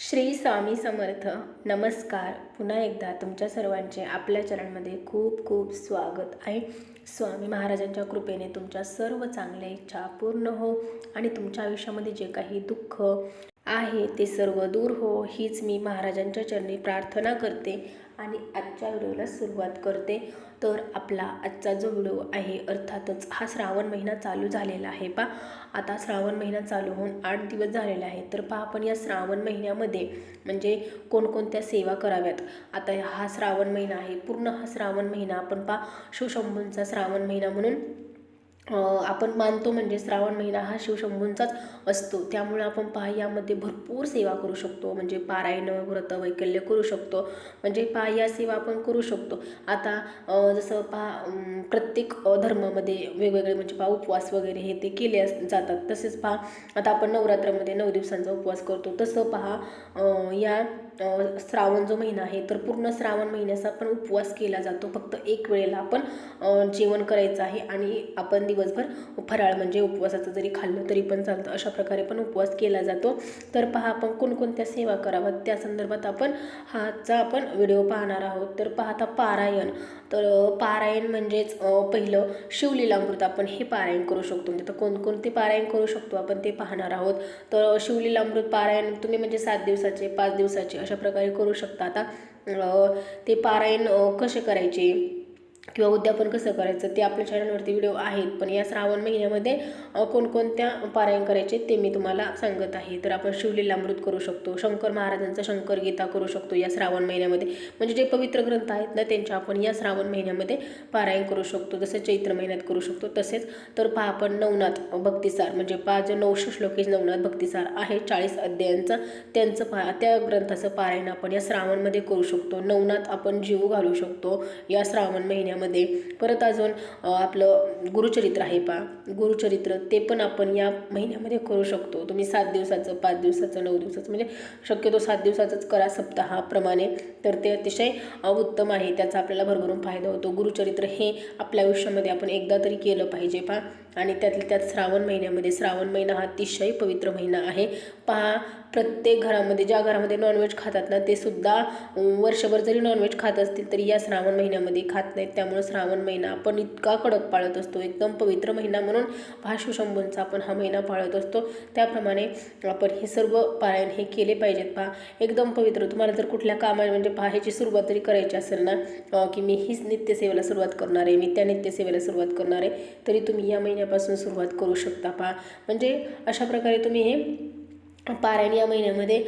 श्री स्वामी समर्थ. नमस्कार. पुन्हा एकदा तुमच्या सर्वांचे आपल्या चरणमध्ये खूप खूप स्वागत आहे. स्वामी महाराजांच्या कृपेने तुमच्या सर्व चांगल्या इच्छा पूर्ण हो आणि तुमच्या आयुष्यामध्ये जे काही दुःख आहे ते सर्व दूर हो हीच मी महाराजांच्या चरणी प्रार्थना करते आणि आजच्या व्हिडिओला सुरुवात करते. तर आपला आजचा जो व्हिडिओ आहे अर्थातच हा श्रावण महिना चालू झालेला आहे पा आता श्रावण महिना चालू होऊन आठ दिवस झालेला आहे तर पहा आपण या श्रावण महिन्यामध्ये म्हणजे कोणकोणत्या सेवा कराव्यात? आता हा श्रावण महिना आहे पूर्ण हा श्रावण महिना आपण पा शिवशंभूंचा श्रावण महिना म्हणून आपण मानतो म्हणजे श्रावण महिना हा शिवशंभूंचाच असतो. त्यामुळे आपण पहा यामध्ये भरपूर सेवा करू शकतो. म्हणजे पारायण व्रत वैकल्य करू शकतो. म्हणजे पहा या सेवा आपण करू शकतो. आता जसं पहा प्रत्येक धर्मामध्ये वेगवेगळे म्हणजे पहा उपवास वगैरे हे ते केले अस जातात. तसेच पहा आता आपण नवरात्रामध्ये नऊ दिवसांचा उपवास करतो. तसं पहा या श्रावण जो महिना आहे तर पूर्ण श्रावण महिन्याचा आपण उपवास केला जातो. फक्त एक वेळेला आपण जेवण करायचं आहे आणि आपण दिवसभर फराळ म्हणजे उपवासाचं जरी खाल्लं तरी पण चालतं. अशा प्रकारे पण उपवास केला जातो. तर पहा आपण कोणकोणत्या सेवा कराव्यात? त्या संदर्भात आपण हाचा आपण व्हिडिओ पाहणार आहोत. तर पाहता पारायण. तर पारायण म्हणजेच पहिलं शिवलीलामृत आपण हे पारायण करू शकतो. म्हणजे तर कोणकोणते पारायण करू शकतो आपण ते पाहणार आहोत. तर शिवलीलामृत पारायण तुम्ही म्हणजे सात दिवसाचे पाच दिवसाचे अशा प्रकारे करू शकता. आता ते पारायण कसे करायचे? किंवा उद्यापन कसं करायचं ते आपल्या चॅनलवरती व्हिडिओ आहेत पण या श्रावण महिन्यामध्ये कोणकोणत्या पारायण करायचे ते मी तुम्हाला सांगत आहे. तर आपण शिवलीलामृत करू शकतो शंकर महाराजांचा शंकर गीता करू शकतो या श्रावण महिन्यामध्ये. म्हणजे जे पवित्र ग्रंथ आहेत ना त्यांच्या आपण या श्रावण महिन्यामध्ये पारायण करू शकतो जसं चैत्र महिन्यात करू शकतो तसेच तर पहा आपण नवनाथ भक्तिसार म्हणजे पाच नऊशे श्लोकेश नवनाथ भक्तिसार आहे चाळीस अध्यायांचा त्यांचं पा त्या ग्रंथाचं पारायण आपण या श्रावणमध्ये करू शकतो. नवनाथ आपण जीव घालू शकतो या श्रावण महिन्यामध्ये. परत अजून आपलं गुरुचरित्र आहे पा गुरुचरित्र ते पण आपण या महिन्यामध्ये करू शकतो. तुम्ही सात दिवसाचं पाच दिवसाचं नऊ दिवसाचं म्हणजे शक्यतो सात दिवसाचंच करा सप्ताहाप्रमाणे. तर ते अतिशय उत्तम आहे. त्याचा आपल्याला भरभरून फायदा होतो. गुरुचरित्र हे आपल्या आयुष्यामध्ये आपण एकदा तरी केलं पाहिजे पहा. आणि त्यातल्या त्यात श्रावण महिन्यामध्ये श्रावण महिना हा अतिशय पवित्र महिना आहे. पहा प्रत्येक घरामध्ये ज्या घरामध्ये नॉनव्हेज खातात ना ते सुद्धा वर्षभर जरी नॉनव्हेज खात असतील तरी या श्रावण महिन्यामध्ये खात नाहीत. त्यामुळे श्रावण महिना आपण इतका कडक पाळत असतो. एकदम पवित्र महिना म्हणून भाशुशंभूंचा आपण हा महिना पाळत असतो. त्याप्रमाणे आपण हे सर्व पारायण हे केले पाहिजेत पहा. एकदम पवित्र. तुम्हाला जर कुठल्या कामा म्हणजे पाहायची सुरुवात तरी करायची असेल ना की मी हीच नित्यसेवेला सुरुवात करणार आहे मी त्या नित्यसेवेला सुरुवात करणार आहे तरी तुम्ही या महिन्यापासून सुरुवात करू शकता पहा. म्हणजे अशा प्रकारे तुम्ही हे पारायण या महिन्यामध्ये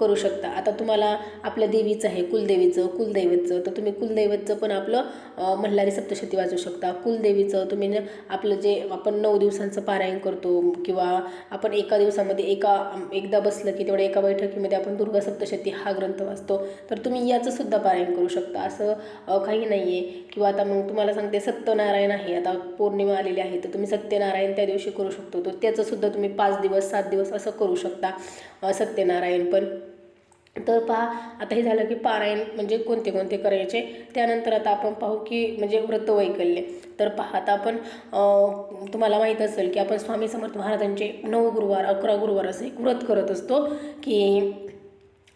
करू शकता. आता तुम्हाला आपल्या देवीचं आहे कुलदेवीचं कुलदैवतचं. तर तुम्ही कुलदैवतचं पण आपलं मल्हारी सप्तशती वाचू शकता. कुलदेवीचं तुम्ही आपलं जे आपण नऊ दिवसांचं पारायण करतो किंवा आपण एका दिवसामध्ये एका एकदा बसलं की तेवढ्या एका बैठकीमध्ये आपण दुर्गा सप्तशती हा ग्रंथ वाचतो. तर तुम्ही याचं सुद्धा पारायण करू शकता. असं काही नाही आहे किंवा आता मग तुम्हाला सांगते सत्यनारायण आहे. आता पौर्णिमा आलेली आहे. तर तुम्ही सत्यनारायण त्या दिवशी करू शकतो. तर त्याचंसुद्धा तुम्ही पाच दिवस सात दिवस असं करू शकता. सत्यनारायण. पण तर पहा आता हे झालं की पारायण म्हणजे कोणते कोणते करायचे? त्यानंतर आता आपण पाहू की म्हणजे व्रत वैकल्य तर पहा आता आपण तुम्हाला माहीत असेल की आपण स्वामी समर्थ महाराजांचे नऊ गुरुवार अकरा गुरुवार असं एक व्रत करत असतो की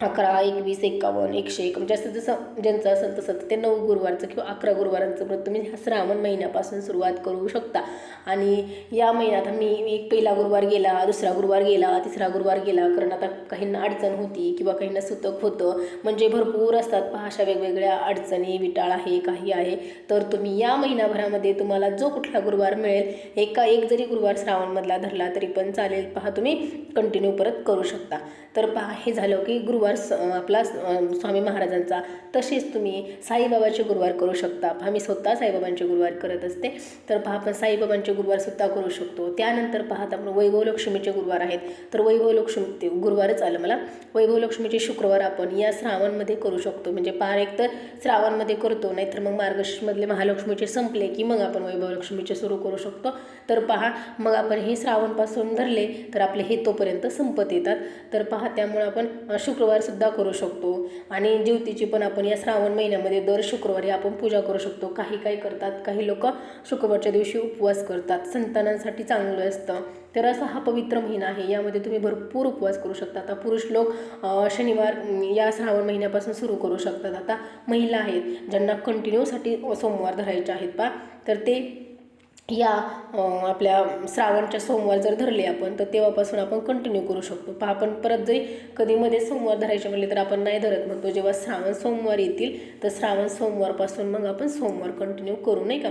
अकरा एकवीस एकावन्न एकशे एक. म्हणजे असं जसं ज्यांचं असेल तसं ते नऊ गुरुवारचं किंवा अकरा गुरुवारांचं व्रत तुम्ही ह्या श्रावण महिन्यापासून सुरुवात करू शकता. आणि या महिन्यात मी एक पहिला गुरुवार गेला दुसरा गुरुवार गेला तिसरा गुरुवार गेला कारण आता काहींना अडचण होती किंवा काहींना सुतक होतं. म्हणजे भरपूर असतात पहा अशा वेगवेगळ्या अडचणी विटाळ आहे काही आहे. तर तुम्ही या महिनाभरामध्ये तुम्हाला जो कुठला गुरुवार मिळेल एका एक जरी गुरुवार श्रावणमधला धरला तरी पण चालेल. पहा तुम्ही कंटिन्यू परत करू शकता. तर पहा हे झालं की गुरुवार स आपला स्वामी महाराजांचा तसेच तुम्ही साईबाबाचे गुरुवार करू शकता. पहा मी स्वतः साईबाबांचे गुरुवार करत असते. तर पहा आपण साईबाबांचे गुरुवार सुद्धा करू शकतो. त्यानंतर पाहत आपण वैभव लक्ष्मीचे गुरुवार आहेत. तर वैभव लक्ष्मी ते गुरुवारच आलं मला. वैभव लक्ष्मीचे शुक्रवार आपण या श्रावणमध्ये करू शकतो. म्हणजे पार एक तर श्रावणमध्ये करतो नाहीतर मग मार्गशीर्षमधले महालक्ष्मीचे संपले की मग आपण वैभव लक्ष्मीचे सुरू करू शकतो. तर पहा मग आपण हे श्रावणपासून धरले तर आपले हे तोपर्यंत पर्यंत संपत येतात. तर पहा त्यामुळे आपण शुक्रवारसुद्धा करू शकतो. आणि ज्योतीची पण आपण या श्रावण महिन्यामध्ये दर शुक्रवारी आपण पूजा करू शकतो. काही काही करतात काही लोक शुक्रवारच्या दिवशी उपवास करतात. संतानांसाठी चांगलं असतं. तर असा हा पवित्र महिना आहे. यामध्ये तुम्ही भरपूर उपवास करू शकता. आता पुरुष लोक शनिवार या श्रावण महिन्यापासून सुरू करू शकतात. आता महिला आहेत ज्यांना कंटिन्यूसाठी सोमवार धरायचे आहेत पा तर ते या आपल्या श्रावणच्या सोमवार जर धरले आपण तर तेव्हापासून आपण कंटिन्यू करू शकतो. पहा आपण परत जरी कधी मध्ये सोमवार धरायचे म्हणले तर आपण नाही धरत म्हणतो. जेव्हा श्रावण सोमवार येतील तर श्रावण सोमवारपासून मग आपण सोमवार कंटिन्यू करू नाही का?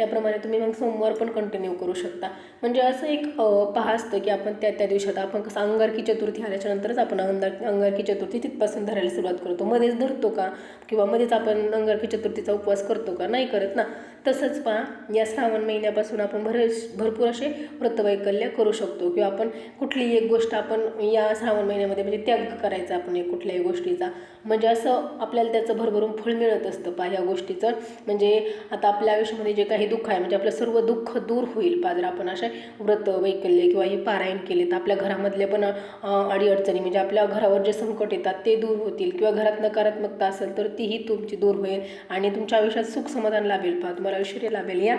त्याप्रमाणे तुम्ही मग सोमवार पण कंटिन्यू करू शकता. म्हणजे असं एक पहा असतं की आपण त्या त्या दिवसात आपण कसं अंगारकी चतुर्थी आल्याच्यानंतरच आपण अंगार अंगारकी चतुर्थी तिथपासून धरायला सुरुवात करतो. मध्येच धरतो का? किंवा मध्येच आपण अंगारकी चतुर्थीचा उपवास करतो का? नाही करत ना. तसंच पहा या श्रावण महिन्यापासून आपण भरस भरपूर असे व्रतवैकल्य करू शकतो. किंवा आपण कुठलीही एक गोष्ट आपण या श्रावण महिन्यामध्ये म्हणजे त्याग करायचा आपण एक कुठल्याही गोष्टीचा. म्हणजे असं आपल्याला त्याचं भरभरून फळ मिळत असतं पहा या गोष्टीचं. म्हणजे आता आपल्या आयुष्यामध्ये जे काही दुःख आहे. म्हणजे आपलं सर्व दुःख दूर होईल. पा जर आपण असे व्रत वैकल्य किंवा हे पारायण केले तर आपल्या घरामधले पण अडीअडचणी म्हणजे आपल्या घरावर जे संकट येतात ते दूर होतील किंवा घरात नकारात्मकता असेल तर तीही तुमची दूर होईल आणि तुमच्या आयुष्यात सुख समाधान लाभेल. पहा तुम्हाला ऐश्वर्य लाभेल. या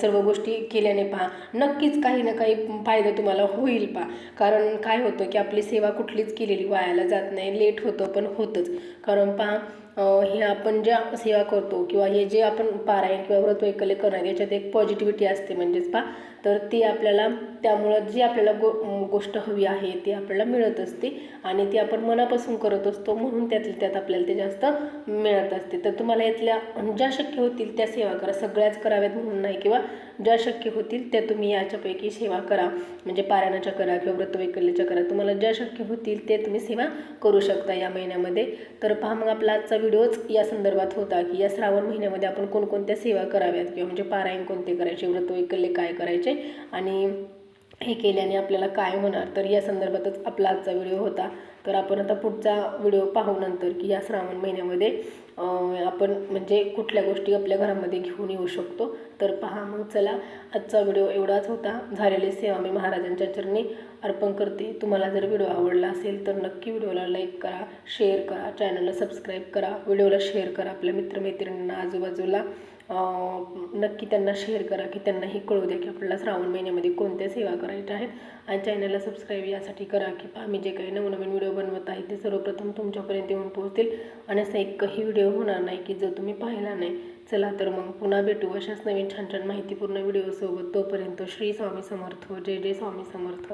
सर्व गोष्टी केल्याने पहा नक्कीच काही ना काही फायदा तुम्हाला होईल. पहा कारण काय होतं की आपली सेवा कुठलीच केलेली वायाला जात नाही. लेट होतं पण होतंच. कारण पहा हे आपण ज्या सेवा करतो किंवा हे जे आपण पारायण किंवा व्रत वैकल्य करणार याच्यात एक पॉझिटिव्हिटी असते म्हणजेच पहा तर ती आपल्याला त्यामुळं जी आपल्याला गो गोष्ट हवी आहे ती आपल्याला मिळत असते. आणि ती आपण मनापासून करत असतो म्हणून त्यातल्या त्यात आपल्याला ते जास्त मिळत असते. तर तुम्हाला यातल्या ज्या शक्य होतील त्या सेवा करा. सगळ्याच कराव्यात म्हणून नाही किंवा ज्या शक्य होतील त्या तुम्ही याच्यापैकी सेवा करा. म्हणजे पारायणाच्या करा किंवा व्रतवैकल्याच्या करा. तुम्हाला ज्या शक्य होतील ते तुम्ही सेवा करू शकता या महिन्यामध्ये. तर पहा मग आपला आजचा व्हिडिओच या संदर्भात होता की या श्रावण महिन्यामध्ये आपण कोणकोणत्या सेवा कराव्यात किंवा म्हणजे पारायण कोणते करायचे व्रतवैकल्य काय करायचे आणि हे केल्याने आपल्याला काय होणार? तर या संदर्भातच आपला आजचा व्हिडिओ होता. तर आपण आता पुढचा व्हिडिओ पाहू नंतर की या श्रावण महिन्यामध्ये आपण म्हणजे कुठल्या गोष्टी आपल्या घरामध्ये घेऊन येऊ शकतो? तर पहा मग चला आजचा व्हिडिओ एवढाच होता. झालेली सेवा मी महाराजांच्या चरणी अर्पण करते. तुम्हाला जर व्हिडिओ आवडला असेल तर नक्की व्हिडिओला लाईक करा शेअर करा चॅनलला सबस्क्राईब करा व्हिडिओला शेअर करा. आपल्या मित्रमैत्रिणींना आजूबाजूला नक्की त्यांना शेअर करा की त्यांनाही कळू द्या की आपल्याला श्रावण महिन्यामध्ये कोणत्या सेवा करायच्या आहेत. आणि चॅनलला सबस्क्राईब यासाठी करा की आम्ही जे काही नवनवीन व्हिडिओ बनवत आहे ते सर्वप्रथम तुमच्यापर्यंत येऊन पोहोचतील. आणि असा एकही व्हिडिओ होणार नाही की जो तुम्ही पाहिला नाही. चला तर मग पुन्हा भेटू अशाच नवीन छान छान माहितीपूर्ण व्हिडिओसोबत तोपर्यंत श्री स्वामी समर्थ. जय जय स्वामी समर्थ.